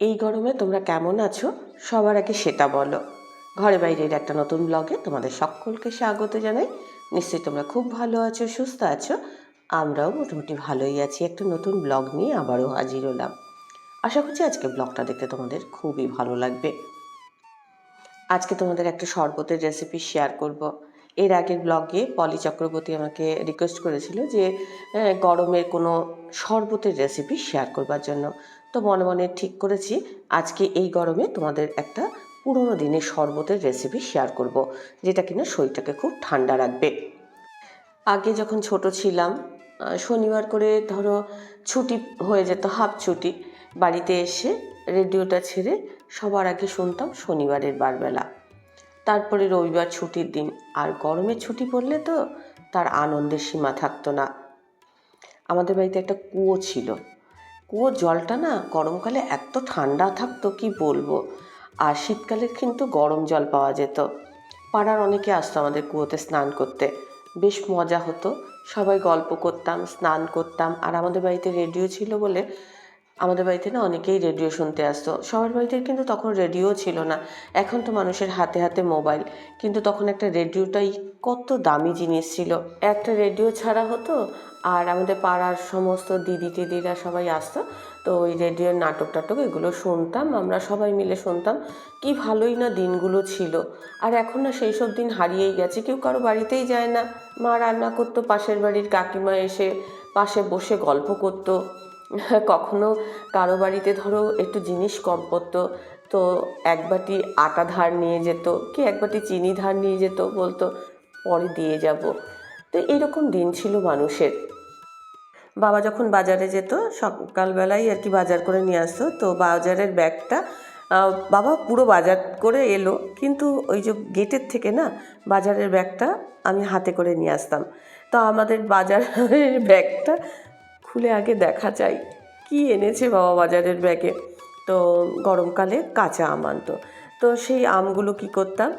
এই গরমে তোমরা কেমন আছো? সবার আগে সেটা বলো। ঘরে বাইরের একটা নতুন ব্লগে তোমাদের সকলকে স্বাগত জানাই। নিশ্চয়ই তোমরা খুব ভালো আছো, সুস্থ আছো। আমরাও মোটামুটি ভালোই আছি। একটা নতুন ব্লগ নিয়ে আবারও হাজির হলাম। আশা করছি আজকে ব্লগটা দেখতে তোমাদের খুবই ভালো লাগবে। আজকে তোমাদের একটা শরবতের রেসিপি শেয়ার করব। এর আগের ব্লগে পলি চক্রবর্তী আমাকে রিকোয়েস্ট করেছিল যে গরমের কোনো শরবতের রেসিপি শেয়ার করবার জন্য। তো মনে মনে ঠিক করেছি, আজকে এই গরমে তোমাদের একটা পুরোনো দিনের শরবতের রেসিপি শেয়ার করব, যেটা কিনা শরীরটাকে খুব ঠান্ডা রাখবে। আগে যখন ছোট ছিলাম শনিবার করে ধরো ছুটি হয়ে যেত হাফ ছুটি, বাড়িতে এসে রেডিওটা ছেড়ে সবার আগে শুনতাম শনিবারের বারবেলা। তারপরে রবিবার ছুটির দিন, আর গরমে ছুটি পড়লে তো তার আনন্দের সীমা থাকতো না। আমাদের বাড়িতে একটা কুয়ো ছিল কুয়োর জলটা না গরমকালে এত ঠান্ডা থাকতো, কি বলব? আর শীতকালে কিন্তু গরম জল পাওয়া যেত। পাড়ার অনেকে আসতো আমাদের কুয়োতে স্নান করতে। বেশ মজা হতো। সবাই গল্প করতাম, স্নান করতাম। আর আমাদের বাড়িতে রেডিও ছিল বলে আমাদের বাড়িতে না অনেকেই রেডিও শুনতে আসতো। সবার বাড়িতে কিন্তু তখন রেডিও ছিল না। এখন তো মানুষের হাতে হাতে মোবাইল। কিন্তু তখন একটা রেডিওটাই কত দামি জিনিস ছিল। একটা রেডিও ছাড়া হতো আর আমাদের পাড়ার সমস্ত দিদি টিদিরা সবাই আসতো। তো ওই রেডিওর নাটক টাটক এগুলো শুনতাম, আমরা সবাই মিলে শুনতাম। কি ভালোই না দিনগুলো ছিল। আর এখন না সেই সব দিন হারিয়েই গেছে। কেউ কারও বাড়িতেই যায় না। মা রান্না করতো, পাশের বাড়ির কাকিমা এসে পাশে বসে গল্প করতো। কখনো কারও বাড়িতে ধরো একটু জিনিস কম পড়তো, তো এক বাটি আটা ধার নিয়ে যেত কি এক বাটি চিনি ধার নিয়ে যেত বলতো, পরে দিয়ে যাব। তো এইরকম দিন ছিল মানুষের। বাবা যখন বাজারে যেত, সকালবেলায় আর কি বাজার করে নিয়ে আসতো, তো বাজারের ব্যাগটা বাবা পুরো বাজার করে এলো, কিন্তু ওই যে গেটের থেকে না, বাজারের ব্যাগটা আমি হাতে করে নিয়ে আসতাম। তো আমাদের বাজারের ব্যাগটা খুলে আগে দেখা চাই কি এনেছে বাবা বাজারের ব্যাগে তো গরমকালে কাঁচা আম আনতো। তো সেই আমগুলো কি করতাম?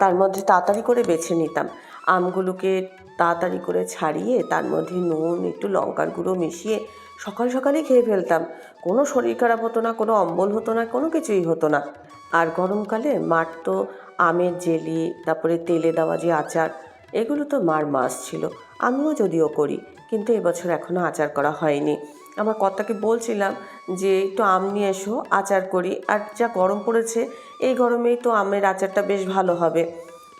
তার মধ্যে তাড়াতাড়ি করে বেছে নিতাম। আমগুলোকে তাড়াতাড়ি করে ছাড়িয়ে, তার মধ্যে নুন, একটু লঙ্কার গুঁড়ো মিশিয়ে সকাল সকালেই খেয়ে ফেলতাম। কোনো শরীর খারাপ হতো না, কোনো অম্বল হতো না, কোনো কিছুই হতো না। আর গরমকালে মার তো আমের জেলি, তারপরে তেলে দেওয়া যে আচার, এগুলো তো মার মাস ছিল। আমিও যদিও করি। কিন্তু এবছর এখনও আচার করা হয়নি। আমার কর্তাকে বলছিলাম যে, একটু আম নিয়ে এসো, আচার করি। আর যা গরম পড়েছে, এই গরমেই তো আমের আচারটা বেশ ভালো হবে।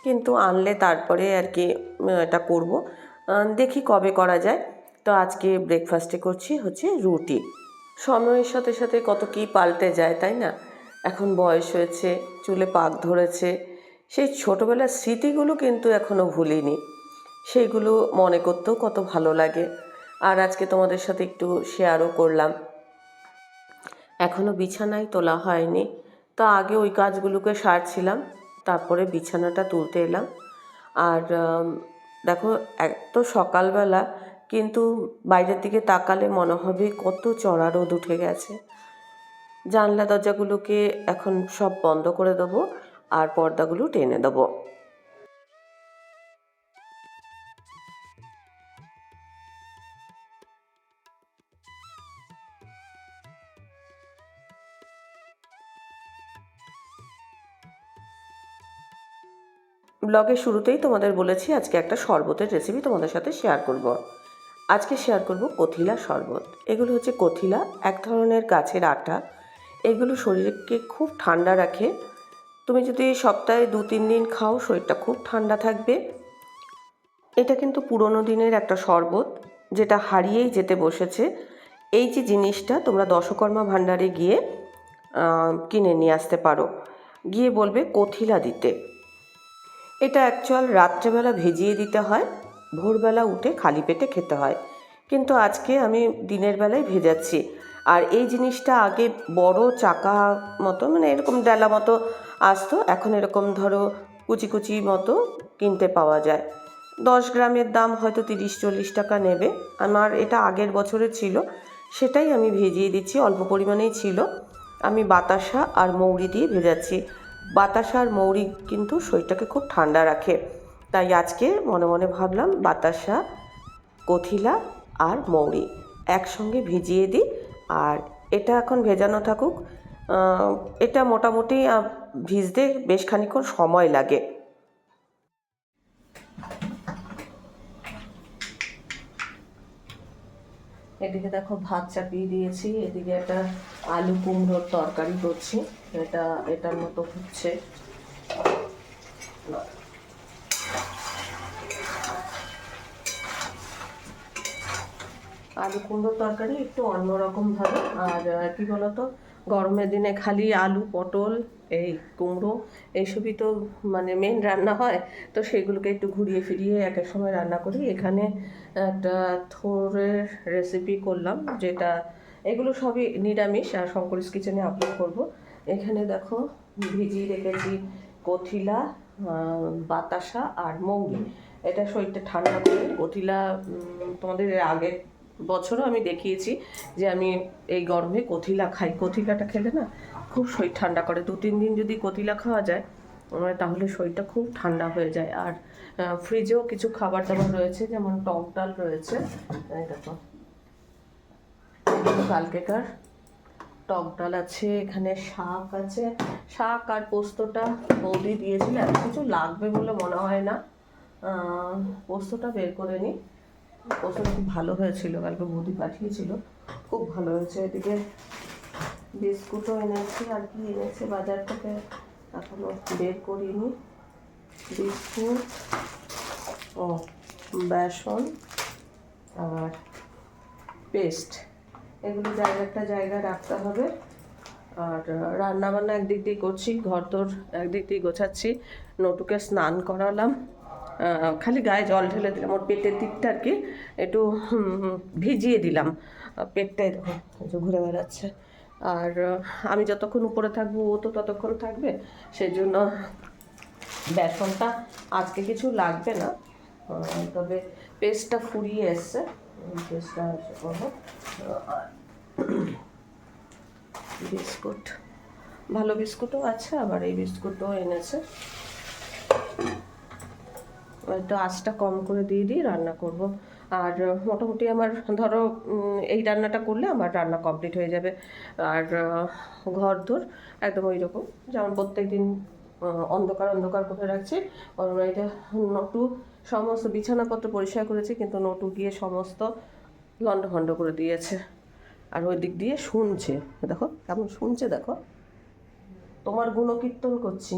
কিন্তু আনলে তারপরে আর কি এটা করব। দেখি কবে করা যায়। তো আজকে ব্রেকফাস্টে করছি হচ্ছে রুটি। সময়ের সাথে সাথে কত কী পাল্টে যায়, তাই না? এখন বয়স হয়েছে, চুলে পাক ধরেছে। সেই ছোটোবেলার স্মৃতিগুলো কিন্তু এখনও ভুলিনি। সেইগুলো মনে করতেও কত ভালো লাগে। আর আজকে তোমাদের সাথে একটু শেয়ারও করলাম। এখনও বিছানায় তোলা হয়নি। তো আগে ওই কাজগুলোকে সারছিলাম, তারপরে বিছানাটা তুলতে এলাম। আর দেখো, এত সকালবেলা কিন্তু বাইরের দিকে তাকালে মনে হবে কত চড়া রোদ উঠে গেছে। জানলা দরজাগুলোকে এখন সব বন্ধ করে দেবো আর পর্দাগুলো টেনে দেবো। ব্লগের শুরুতেই তোমাদের বলেছি, আজকে একটা শরবতের রেসিপি তোমাদের সাথে শেয়ার করব। আজকে শেয়ার করব কথিলা শরবত। এগুলো হচ্ছে কথিলা, এক ধরনের গাছের আটা। এগুলো শরীরকে খুব ঠান্ডা রাখে। তুমি যদি সপ্তাহে দু, তিন দিন খাও, শরীরটা খুব ঠান্ডা থাকবে। এটা কিন্তু পুরোনো দিনের একটা শরবত, যেটা হারিয়েই যেতে বসেছে। এই যে জিনিসটা তোমরা দশকর্মা ভাণ্ডারে গিয়ে কিনে নিয়ে আসতে পারো। গিয়ে বলবে কথিলা দিতে। এটা অ্যাকচুয়াল রাত্রেবেলা ভেজিয়ে দিতে হয়, ভোরবেলা উঠে খালি পেটে খেতে হয়। কিন্তু আজকে আমি দিনের বেলায় ভেজাচ্ছি। আর এই জিনিসটা আগে বড় চাকা মতো মানে এরকম ডালা মতো আসতো, এখন এরকম ধরো কুচি কুচি মতো কিনতে পাওয়া যায়। দশ গ্রামের দাম হয়তো তিরিশ চল্লিশ টাকা নেবে। আমার এটা আগের বছরে ছিল, সেটাই আমি ভেজিয়ে দিচ্ছি, অল্প পরিমাণেই ছিল। আমি বাতাসা আর মৌরি দিয়ে ভেজাচ্ছি। বাতাসা আর মৌরি কিন্তু শরীরটাকে খুব ঠান্ডা রাখে। তাই আজকে মনে মনে ভাবলাম বাতাসা, কথিলা আর মৌরি একসঙ্গে ভিজিয়ে দিই। আর এটা এখন ভেজানো থাকুক এটা মোটামুটি ভিজতে বেশ খানিক্ষণ সময় লাগে। এদিকে দেখো ভাত চাপিয়ে দিয়েছি, এদিকে একটা আলু কুমড়োর তরকারি করছি, এটা, এটার মতো হচ্ছে। আলু কুমড়োর তরকারি একটু অন্যরকম ভাবে, আর, কি বলতো? গরমের দিনে খালি আলু, পটল, এই কুমড়ো, এইসবই তো মানে মেন রান্না হয়। তো সেগুলোকে একটু ঘুরিয়ে ফিরিয়ে এক এক সময় রান্না করি। এখানে একটা থোরের রেসিপি করলাম, যেটা এগুলো সবই নিরামিষ আর শঙ্করিস কিচেনে আপলোড করব। এখানে দেখো ভিজিয়ে রেখেছি কথিলা বাতাসা আর মৌরি। এটা শরীরটা ঠান্ডা করে। কথিলা তোমাদের আগের বছরও আমি দেখিয়েছি যে আমি এই গরমে কথিলা খাই। কথিলাটা খেলে না খুব শরীর ঠান্ডা করে। দু, তিন দিন যদি কথিলা খাওয়া যায় তাহলে শরীরটা খুব ঠান্ডা হয়ে যায়। আর ফ্রিজেও কিছু খাবার দাবার রয়েছে, যেমন টক ডাল রয়েছে। দেখো। কালকেকার টক ডাল আছে, এখানে শাক আছে। শাক আর পোস্তটা বৌদি দিয়েছিল, এত কিছু লাগবে বলে মনে হয় না। পোস্তটা বের করে নিই। পোস্তটা খুব ভালো হয়েছিল, কালকে বৌদি পাঠিয়েছিল। খুব ভালো হয়েছে, এদিকে বিস্কুটও এনেছি আর কি এনেছে বাজার থেকে। এখনও বের করিনি। বিস্কুট, ও, বেসন আর পেস্ট। এগুলো জায়গা একটা জায়গায় রাখতে হবে। আর রান্না বান্না একদিক দিয়ে করছি ঘর তোর একদিক দিয়ে গোছাচ্ছি। নটুকে স্নান করালাম। খালি গায়ে জল ঢেলে দিলাম, ওর পেটের দিকটা আর কি একটু ভিজিয়ে দিলাম। পেটটা যে ঘুরে বেড়াচ্ছে। আর আমি যতক্ষণ উপরে থাকব, ও তো ততক্ষণ থাকবে সেই জন্য বেসনটা আজকে কিছু লাগবে না। তবে পেস্টটা ফুরিয়ে এসছে। পেস্টটা বিস্কুট। ভালো বিস্কুটও আছে, আবার এই বিস্কুটও এনেছে। একটু আঁচটা কম করে দিয়ে দিয়ে রান্না করব। আর মোটামুটি আমার ধরো এই রান্নাটা করলে আমার রান্না কমপ্লিট হয়ে যাবে। আর ঘর দোর একদম ওই রকম। যেমন প্রত্যেক দিন অন্ধকার অন্ধকার করে রাখছি। এটা নটু সমস্ত বিছানাপত্র পরিষ্কার করেছি, কিন্তু নটু গিয়ে সমস্ত লন্ডভন্ড করে দিয়েছে। আর ওই দিক দিয়ে শুনছে। দেখো, কেমন শুনছে দেখো। তোমার গুণকীর্তন করছি।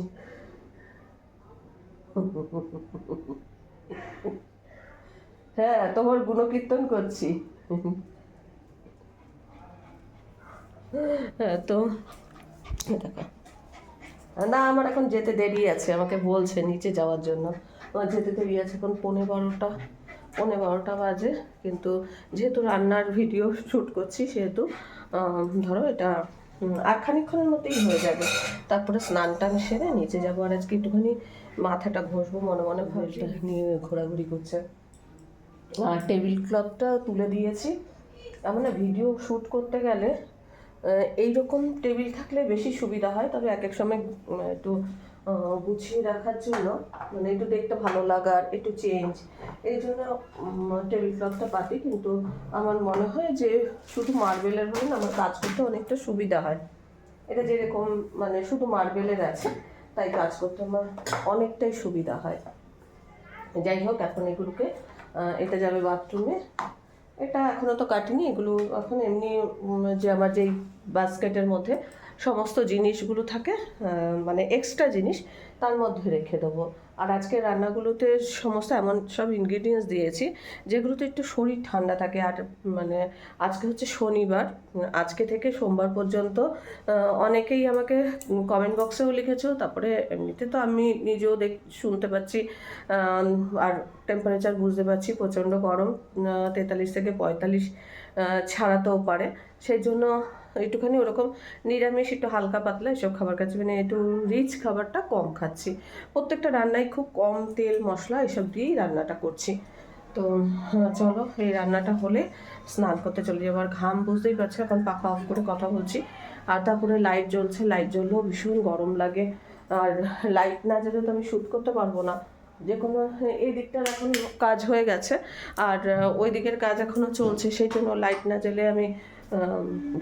হ্যাঁ তোমার গুণকীর্তন করছি। হ্যাঁ তো না, আমার এখন যেতে দেরি আছে, আমাকে বলছে নিচে যাওয়ার জন্য। আমার যেতে দেরি আছে এখন পৌনে বারোটা পৌনে বারোটা বাজে, কিন্তু যেহেতু রান্নার ভিডিও শ্যুট করছি, সেহেতু ধরো এটা আর খানিকক্ষণের মধ্যেই হয়ে যাবে। তারপরে স্নান টান সেরে নিচে যাব, আর আজকে একটুখানি মাথাটা ঘষবো মনে মনে নিয়ে ঘোরাঘুরি করছে। আর টেবিল ক্লথটা তুলে দিয়েছি। আমার না ভিডিও শ্যুট করতে গেলে এইরকম টেবিল থাকলে বেশি সুবিধা হয় তবে এক এক সময় একটু গুছিয়ে রাখার জন্য মানে একটু দেখতে ভালো লাগার একটু চেঞ্জ এই জন্য টেবিল ক্লথটা পাতি। কিন্তু আমার মনে হয় যে শুধু মার্বেলের হলে না আমার কাজ করতে অনেকটা সুবিধা হয়। এটা যেরকম মানে শুধু মার্বেলের আছে তাই কাজ করতে আমার অনেকটাই সুবিধা হয়। যাই হোক, এখন এগুলোকে এটা যাবে বাথরুমে এটা এখনও তো কাটিনি, এগুলো এখন এমনি যে আমার যেই বাস্কেটের মধ্যে সমস্ত জিনিসগুলো থাকে মানে এক্সট্রা জিনিস, তার মধ্যে রেখে দেবো। আর আজকে রান্নাগুলোতে সমস্ত এমন সব ইনগ্রিডিয়েন্টস দিয়েছি, যেগুলোতে একটু শরীর ঠান্ডা থাকে। আর মানে আজকে হচ্ছে শনিবার, আজকে থেকে সোমবার পর্যন্ত অনেকেই আমাকে কমেন্ট বক্সেও লিখেছো, তারপরে এমনিতে তো আমি নিজেও দেখ, শুনতে পাচ্ছি আর টেম্পারেচার বুঝতে পারছি, প্রচণ্ড গরম তেতাল্লিশ থেকে পঁয়তাল্লিশ ছাড়াতেও পারে। সেই জন্য একটুখানি ওরকম নিরামিষ একটু হালকা পাতলা এসব খাবার খাচ্ছি। মানে একটু রিচ খাবারটা কম খাচ্ছি। প্রত্যেকটা রান্নায় খুব কম তেল মশলা এসব দিয়েই রান্নাটা করছি। তো হ্যাঁ, চলো এই রান্নাটা হলে স্নান করতে চলে যাব। আর ঘাম বুঝতেই পারছ এখন পাখা অফ করে কথা বলছি। আর তারপরে লাইট জ্বলছে লাইট জ্বললেও ভীষণ গরম লাগে। আর লাইট না জ্বলে তো আমি শ্যুট করতে পারব না। যে কোনো এই দিকটার এখন কাজ হয়ে গেছে। আর ওই দিকের কাজ এখনও চলছে সেই জন্য লাইট না জ্বলে আমি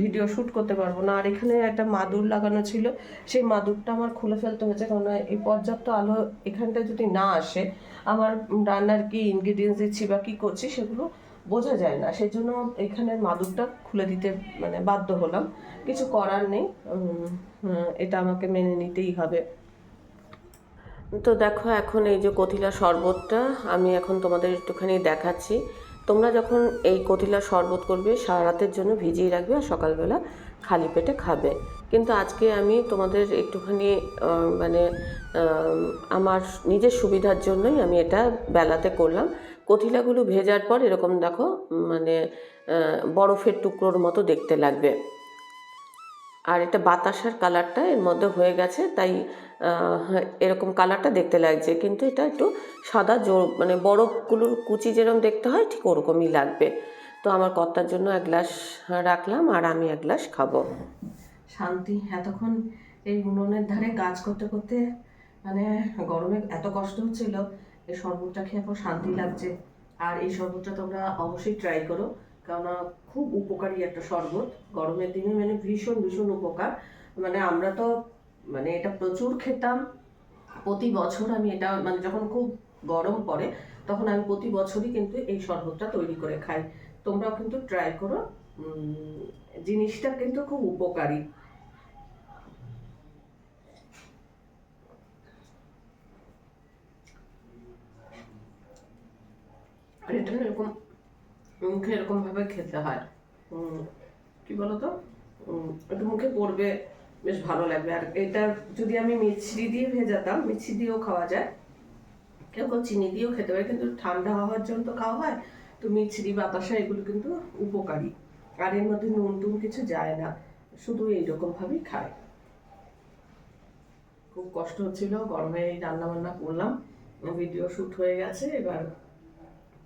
ভিডিও শ্যুট করতে পারব না। আর এখানে একটা মাদুর লাগানো ছিল। সেই মাদুরটা আমার খুলে ফেলতে হয়েছে। কারণ এই পর্যাপ্ত আলো এখানটা যদি না আসে, আমার রান্নার কি ইনগ্রিডিয়েন্টস দিচ্ছি বা কী করছি সেগুলো বোঝা যায় না। সেই জন্য এখানের মাদুরটা খুলে দিতে মানে বাধ্য হলাম। কিছু করার নেই। এটা আমাকে মেনে নিতেই হবে। তো দেখো, এখন এই যে কতিলা শরবতটা আমি এখন তোমাদের একটুখানি দেখাচ্ছি। তোমরা যখন এই কতিলা শরবত করবে, সারা রাতের জন্য ভিজিয়ে রাখবে আর সকালবেলা খালি পেটে খাবে। কিন্তু আজকে আমি তোমাদের একটুখানি মানে আমার নিজের সুবিধার জন্যই আমি এটা বেলাতে করলাম। কতিলাগুলো ভেজার পর এরকম দেখো মানে বরফের টুকরোর মতো দেখতে লাগবে। আর এটা বাতাসার কালারটা এর মধ্যে হয়ে গেছে, তাই এরকম কালারটা দেখতে লাগছে। কিন্তু এটা একটু সাদা জোর মানে বরফগুলোর কুচি যেরকম দেখতে হয়, ঠিক ওরকমই লাগবে। তো আমার কর্তার জন্য এক গ্লাস রাখলাম আর আমি এক গ্লাস খাব। শান্তি, এতক্ষণ এই উনুনের ধারে কাজ করতে করতে মানে গরমে এত কষ্ট হচ্ছিল, এই শরবতটা খেয়ে এখন শান্তি লাগছে। আর এই শরবতটা তোমরা অবশ্যই ট্রাই করো, কেননা খুব উপকারী একটা শরবত। গরমের দিনে মানে ভীষণ ভীষণ উপকার। মানে আমরা তো মানে এটা প্রচুর খেতাম। প্রতি বছর আমি এটা মানে যখন খুব গরম পড়ে, তখন আমি প্রতি বছরই কিন্তু এই শরবতটা তৈরি করে খাই। তোমরাও কিন্তু ট্রাই করো। জিনিসটা কিন্তু খুব উপকারী। আর এটা এরকম মুখে এরকম ভাবে খেতে হয়। কি বলতো? একটু মুখে পড়বে। বেশ ভালো লাগবে। আর এটা যদি আমি মিছরি দিয়ে ভেজাতাম, মিছরি দিয়েও খাওয়া যায়। কেউ কেউ চিনি দিয়েও খেতে পারে, কিন্তু ঠান্ডা হওয়ার জন্য তো খাওয়া হয়। তো মিছরি, বাতাসা, এগুলো কিন্তু উপকারী। আর এর মধ্যে নুন টুন কিছু যায় না, শুধু এইরকম ভাবেই খায়। খুব কষ্ট হচ্ছিল, গরমে এই রান্না বান্না করলাম। ভিডিও শ্যুট হয়ে গেছে, এবার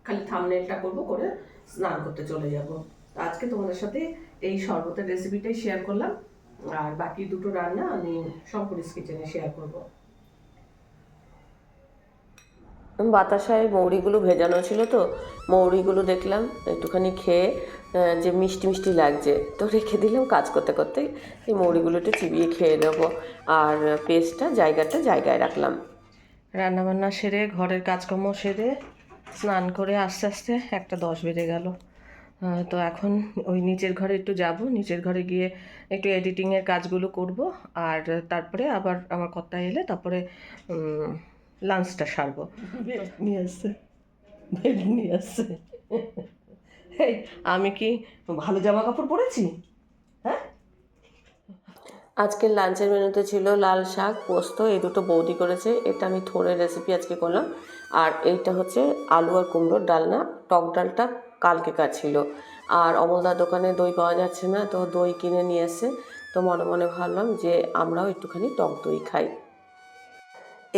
খালি থামনেলটা করব, করে স্নান করতে চলে যাব। আজকে তোমাদের সাথে এই শরবতের রেসিপিটাই শেয়ার করলাম। আর বাকি দুটো রান্না আমি শঙ্করিস কিচেনে শেয়ার করব। বাতাসায় মৌরিগুলো ভেজানো ছিল তো মৌরিগুলো দেখলাম একটুখানি খেয়ে যে মিষ্টি মিষ্টি লাগছে তো রেখে দিলাম কাজ করতে করতে এই মৌরিগুলো একটু চিবিয়ে খেয়ে নেব আর পেস্টটা জায়গাটা জায়গায় রাখলাম। রান্নাবান্না সেরে ঘরের কাজকর্ম সেরে স্নান করে আস্তে আস্তে একটা দশ বেজে গেল। তো এখন ওই নিচের ঘরে একটু যাব নিচের ঘরে গিয়ে একটু এডিটিংয়ের কাজগুলো করব আর তারপরে আবার আমার কর্তা এলে তারপরে লাঞ্চটা সারবো। নিয়ে আসছে। নিয়ে আসছে। এই আমি কি ভালো জামা কাপড় পরেছি? হ্যাঁ? আজকের লাঞ্চের মেনুতে ছিল লাল শাক পোস্ত এই দুটো বৌদি করেছে। এটা আমি থোড়ের রেসিপি আজকে করলাম। আর এইটা হচ্ছে আলু আর কুমড়োর ডালনা। টক ডালটা কালকে কাজ ছিল আর অমলদার দোকানে দই পাওয়া যাচ্ছে না, তো দই কিনে নিয়ে এসে তো মনে মনে ভাবলাম যে আমরাও একটুখানি টক দই খাই।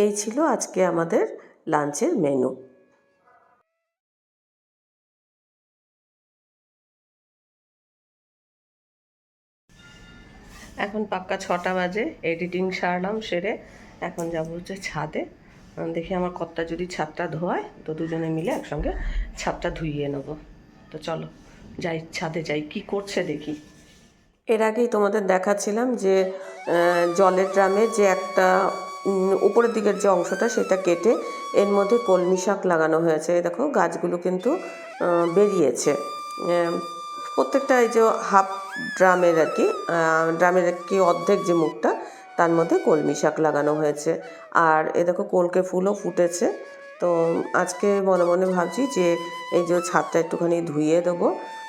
এই ছিল আজকে আমাদের লাঞ্চের মেনু। এখন পাক্কা ছটা বাজে এডিটিং সারলাম, সেরে এখন যাব হচ্ছে ছাদে। দেখি আমার কর্তা যদি ছাদটা ধোয়ায় তো দুজনে মিলে একসঙ্গে ছাদটা ধুইয়ে নেব। তো চলো, যাই, ছাদে যাই। কি করছে দেখি। এর আগেই তোমাদের দেখাচ্ছিলাম যে জলের ড্রামে যে একটা উপরের দিকের যে অংশটা সেটা কেটে এর মধ্যে কলমি শাক লাগানো হয়েছে। দেখো, গাছগুলো কিন্তু বেরিয়েছে। প্রত্যেকটা এই যে হাফ ড্রামের আর কি ড্রামের কি অর্ধেক যে মুখটা, তার মধ্যে কলমি শাক লাগানো হয়েছে। আর এ দেখো, কলকে ফুলও ফুটেছে। তো আজকে মনে মনে ভাবছি যে এই যে ছাদটা একটুখানি ধুইয়ে দেবো।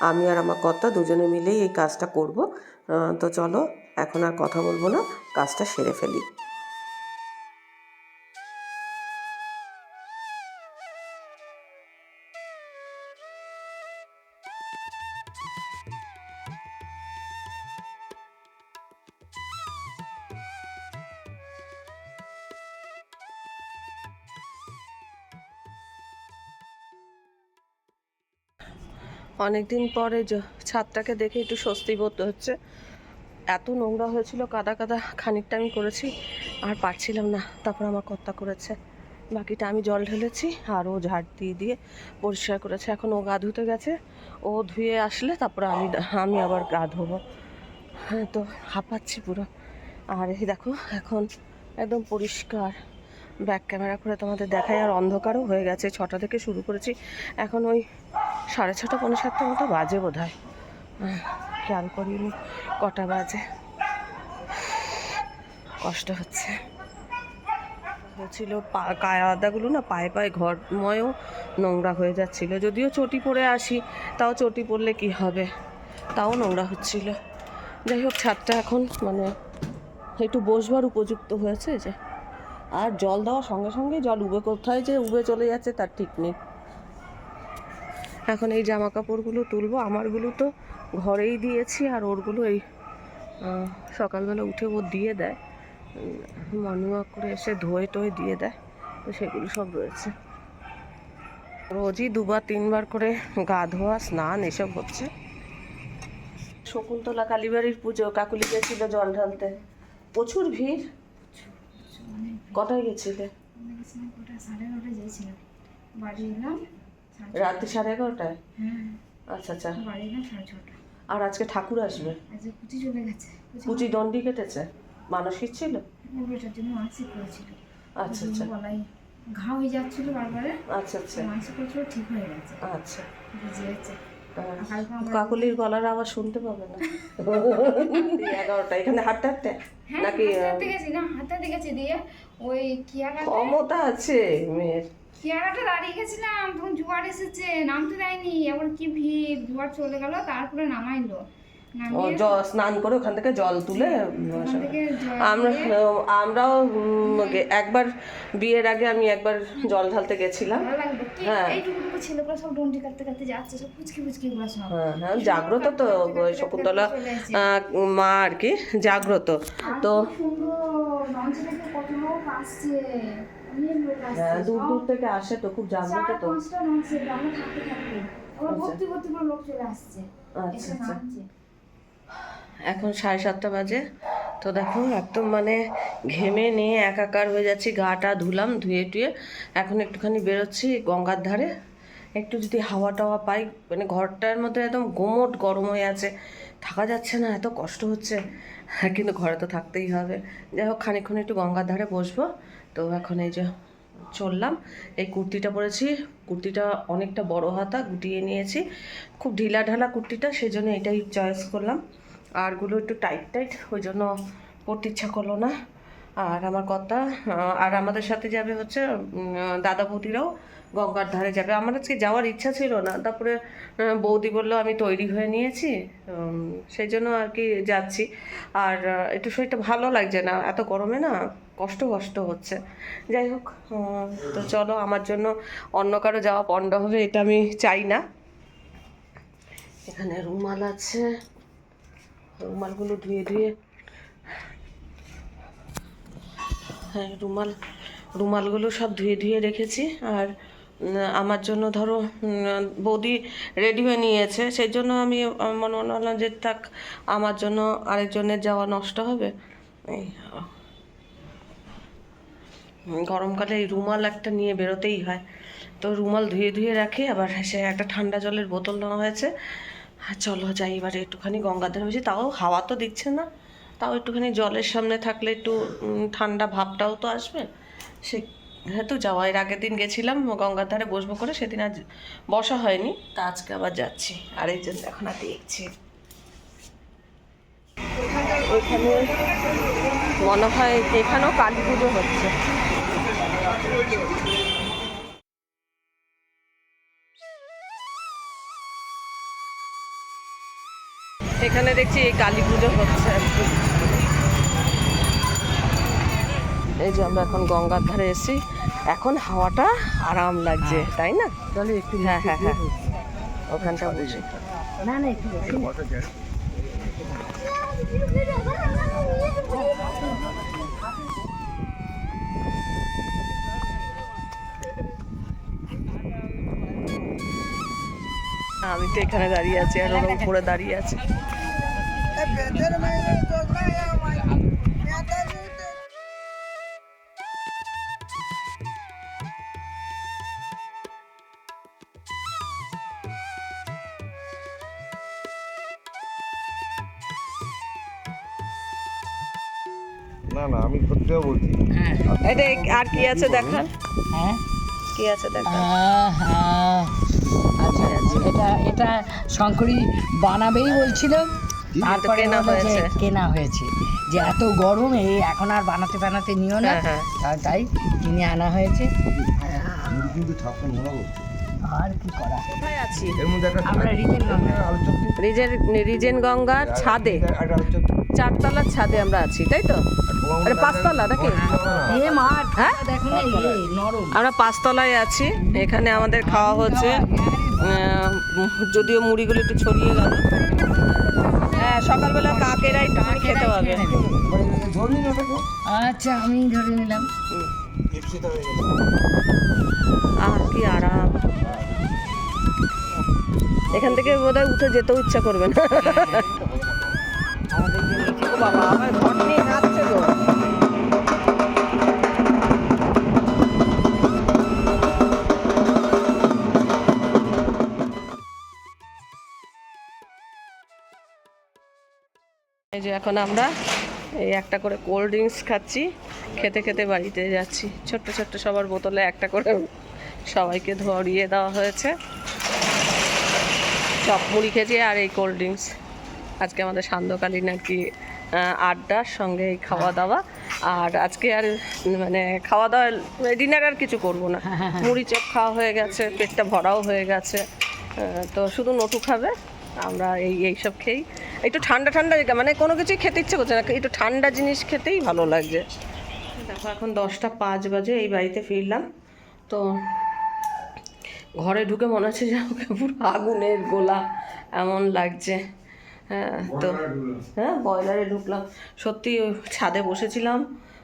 আমি আর আমার কর্তা দুজনে মিলেই এই কাজটা করব। তো চলো, এখন আর কথা বলব না, কাজটা সেরে ফেলি। অনেকদিন পরে ছাদটাকে দেখে একটু স্বস্তি বোধ হচ্ছে। এত নোংরা হয়েছিল, কাদা কাদা খানিকটা আমি করেছি, আর পারছিলাম না। তারপর আমার কর্তা করেছে। বাকিটা আমি জল ঢেলেছি, আর ও ঝাড় দিয়ে দিয়ে পরিষ্কার করেছে। এখন ও গা ধুতে গেছে, ও ধুয়ে আসলে তারপরে আমি আমি আবার গা ধোবো। হ্যাঁ তো হাঁপাচ্ছি পুরো। আর এই দেখো, এখন একদম পরিষ্কার। ব্যাক ক্যামেরা করে তোমাদের দেখায় আর অন্ধকারও হয়ে গেছে। ছটা থেকে শুরু করেছি। এখন ওই সাড়ে ছটা পনেরো সাতটা মতো বাজে বোধ হয় খেয়াল করিনি, কটা বাজে। কষ্ট হচ্ছে। হচ্ছিল পা কায়াদাগুলো না পায়ে পায়ে ঘরময়ও নোংরা হয়ে যাচ্ছিল। যদিও চটি পরে আসি, তাও চটি পরলে কি হবে? তাও নোংরা হচ্ছিল। যাই হোক, ছাদটা এখন মানে একটু বসবার উপযুক্ত হয়েছে যে, আর জল দেওয়ার সঙ্গে সঙ্গে জল উবে কোথায় যে উবে চলে যাচ্ছে তার ঠিক নেই। এখন এই জামা কাপড়গুলো তুলবো। আমারগুলো তো ঘরেই দিয়েছি আর ওরগুলো এই সকালবেলা উঠে ও দিয়ে দেয়। মর্নিং ওয়াক করে এসে ধোয়ে টোয়ে দিয়ে দেয়। তো সেগুলো সব রয়েছে। রোজই দুবার তিনবার করে গা ধোয়া, স্নান এসব হচ্ছে। শকুন্তলা কালীবাড়ির পুজো, কাকুলি গেছিল জল ঢালতে। প্রচুর ভিড়। কটায় গেছিলে? বাড়ি এলাম। রাত্রি সাড়ে এগারোটায়? হ্যাঁ। আচ্ছা আচ্ছা। আর আজকে ঠাকুর আসবে? চলে গেছে। পুচি দণ্ডি কেটেছে? মানসিক ছিল? মানসিক করেছিল। আচ্ছা আচ্ছা। গলায় ঘা হয়ে যাচ্ছিল বারবারে। আচ্ছা আচ্ছা। মানসিক করেছিল ঠিক হয়ে গেছে। আচ্ছা। ভিজে গেছে। কাকলির গলার আওয়াজ শুনতে পাবে না। এগারোটা এখানে হাঁটতে হাঁটতে নাকি হাতে গেছি না হাতে গেছি দিয়ে ওই কিয়ারাতে ক্ষমতা আছে মেয়ের। কিয়ারাটা দাঁড়িয়ে গেছিলাম, তখন জোয়ার এসেছে, নামতে দেয়নি আবার কি ভিড়, জোয়ার চলে গেল, তারপরে নামাইলো। ও নামিয়ে জ- স্নান করে ওখান থেকে জল তুলে জল আমরা আমরাও একবার বিয়ের আগে আমি একবার জল ঢালতে গেছিলাম। হ্যাঁ। হ্যাঁ হ্যাঁ জাগ্রত তো শকুন্তলা মা আর কি জাগ্রত। তো হ্যাঁ দূর দূর থেকে আসে তো খুব জাগ্রত তো। আচ্ছা। ভর্তি ভর্তি করে লোক চলে আসছে। আচ্ছা আচ্ছা। এখন সাড়ে সাতটা বাজে। তো দেখো একদম মানে ঘেমে নিয়ে একাকার হয়ে যাচ্ছি গাটা ধুলাম, ধুয়ে টুয়ে এখন একটুখানি বেরোচ্ছি গঙ্গার ধারে। একটু যদি হাওয়া টাওয়া পাই মানে ঘরটার মধ্যে একদম গোমট গরম হয়ে আছে। থাকা যাচ্ছে না, এত কষ্ট হচ্ছে। হ্যাঁ কিন্তু ঘরে তো থাকতেই হবে। যাই হোক খানিক্ষণ একটু গঙ্গার ধারে বসবো। তো এখন এই যে চললাম, এই কুর্তিটা পরেছি। কুর্তিটা অনেকটা বড় হাতা গুটিয়ে নিয়েছি। খুব ঢিলা ঢালা কুর্তিটা সেই জন্য এটাই চয়েস করলাম। আরগুলো একটু টাইট টাইট, ওই জন্য পড়তে ইচ্ছা করল না। আর আমার কথা আর আমাদের সাথে যাবে হচ্ছে দাদা বৌদিরাও গঙ্গার ধারে যাবে। আমার আজকে যাওয়ার ইচ্ছা ছিল না। তারপরে বৌদি বলল, আমি তৈরি হয়ে নিয়েছি সেই জন্য আর কি যাচ্ছি। আর একটু শরীরটা ভালো লাগছে না। এত গরমে না কষ্ট কষ্ট হচ্ছে। যাই হোক তো চলো, আমার জন্য অন্য কারও যাওয়া পণ্ড হবে, এটা আমি চাই না। এখানে রুমাল আছে। রুমালগুলো ধুয়ে ধুয়ে। হ্যাঁ রুমাল, রুমালগুলো সব ধুয়ে ধুয়ে রেখেছি। আর আমার জন্য ধরো বৌদি রেডি হয়ে নিয়েছে। সেই জন্য আমি মনে মনে হলো যে থাক, আমার জন্য আরেকজনের যাওয়া নষ্ট হবে। এই গরমকালে এই রুমাল একটা নিয়ে বেরোতেই হয়। তো রুমাল ধুয়ে ধুয়ে রাখি, আবার সে একটা ঠান্ডা জলের বোতল নেওয়া হয়েছে। চলো যাই, এবারে একটুখানি গঙ্গার ধারে বসি তাও হাওয়া তো দিচ্ছে না। তাও একটুখানি জলের সামনে থাকলে একটু ঠান্ডা ভাবটাও তো আসবে। সে যেহেতু যাওয়া, এর আগের দিন গেছিলাম, গঙ্গার ধারে বসবো করে, সেদিন আজ বসা হয়নি। তা আজকে আবার যাচ্ছি। আর এই জন্য এখন আর দেখছি। ওইখানে মনে হয় এখানেও কালী পুজো হচ্ছে। এখানে দেখছি এই কালী পুজো হচ্ছে এই যে আমরা এখন গঙ্গার ধারে এসেছি। এখন হাওয়াটা আরাম লাগছে তাই না? হ্যাঁ হ্যাঁ হ্যাঁ। ওখানটা বুঝি না না আমি তো এখানে দাঁড়িয়ে আছি আর ওরা উপরে দাঁড়িয়ে আছে। না না আমি সত্যিও বলছি। হ্যাঁ। এটা আর কি আছে দেখার হ্যাঁ।, হ্যাঁ। কি আছে দেখান আচ্ছা, আচ্ছা এটা এটা শঙ্করী বানাবেই বলছিলাম তারপরে কেনা হয়েছে। কেনা হয়েছে। যে এত গরমে এখন আর বানাতে বানাতে নিও না। হ্যাঁ, হ্যাঁ। তাই কিনে আনা হয়েছে। মনে আর কি করা? আছি? আমরা রিজেন গঙ্গার ছাদে। চারতলার ছাদে আমরা আছি তাই তো? আরে পাঁচতলা নাকি? হ্যাঁ? না আমরা পাঁচতলায় আছি এখানে আমাদের খাওয়া হচ্ছে। যদিও মুড়িগুলো একটু ছড়িয়ে গেল। হ্যাঁ সকালবেলা কাকেরা একটুখানি খেতে পাবে আচ্ছা আমি ধরে নিলাম। হয়ে আহ কি আরাম। এখান থেকে বোধ হয় উঠে যেতেও ইচ্ছা করবে না। বাবা আমার ঘর নিয়ে নাচছে গো এই যে এখন আমরা এই একটা করে কোল্ড ড্রিঙ্কস খাচ্ছি খেতে খেতে বাড়িতে যাচ্ছি। ছোট্ট ছোট্ট সবার বোতলে একটা করে সবাইকে ধরিয়ে দেওয়া হয়েছে। চপ মুড়ি খেয়েছি আর এই কোল্ড ড্রিঙ্কস আজকে আমাদের সান্ধ্যকালীন আর কি আড্ডার সঙ্গে এই খাওয়া দাওয়া আর আজকে আর মানে খাওয়া দাওয়া ডিনার আর কিছু করব না। মুড়ি চপ খাওয়া হয়ে গেছে পেটটা ভরাও হয়ে গেছে। তো শুধু নটু খাবে আমরা এই এইসব খেয়েই। একটু ঠান্ডা ঠান্ডা মানে কোনো কিছুই খেতে ইচ্ছে করছে না একটু ঠান্ডা জিনিস খেতেই ভালো লাগছে দেখো এখন দশটা পাঁচ বাজে এই বাড়িতে ফিরলাম। তো ঘরে ঢুকে মনে হচ্ছে যে আমাকে পুরো আগুনের গোলা এমন লাগছে। হ্যাঁ তো হ্যাঁ বয়লারে ঢুকলাম। সত্যি ছাদে বসেছিলাম।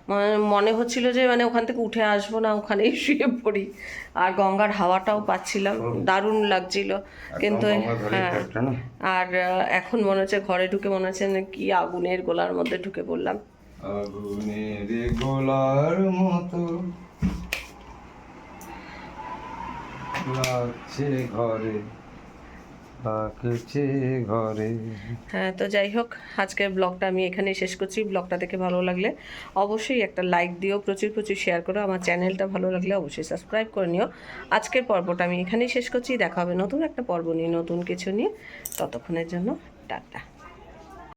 মানে মনে হচ্ছিল যে মানে ওখান থেকে উঠে আসব না ওখানেই শুয়ে পড়ি। আর গঙ্গার হাওয়াটাও পাচ্ছিলাম দারুণ লাগছিল। কিন্তু হ্যাঁ আর এখন মনে হচ্ছে ঘরে ঢুকে মনে হচ্ছে কি আগুনের গোলার মধ্যে ঢুকে পড়লাম। আগুনের গোলার মতো লাগছে ঘরে হ্যাঁ তো যাই হোক, আজকের ব্লগটা আমি এখানে শেষ করছি। ব্লগটা দেখে ভালো লাগলে অবশ্যই একটা লাইক দিও, প্রচুর প্রচুর শেয়ার করো। আমার চ্যানেলটা ভালো লাগলে অবশ্যই সাবস্ক্রাইব করে নিও। আজকের পর্বটা আমি এখানেই শেষ করছি। দেখা হবে নতুন একটা পর্ব নিয়ে, নতুন কিছু নিয়ে। ততক্ষণের জন্য, টাটা।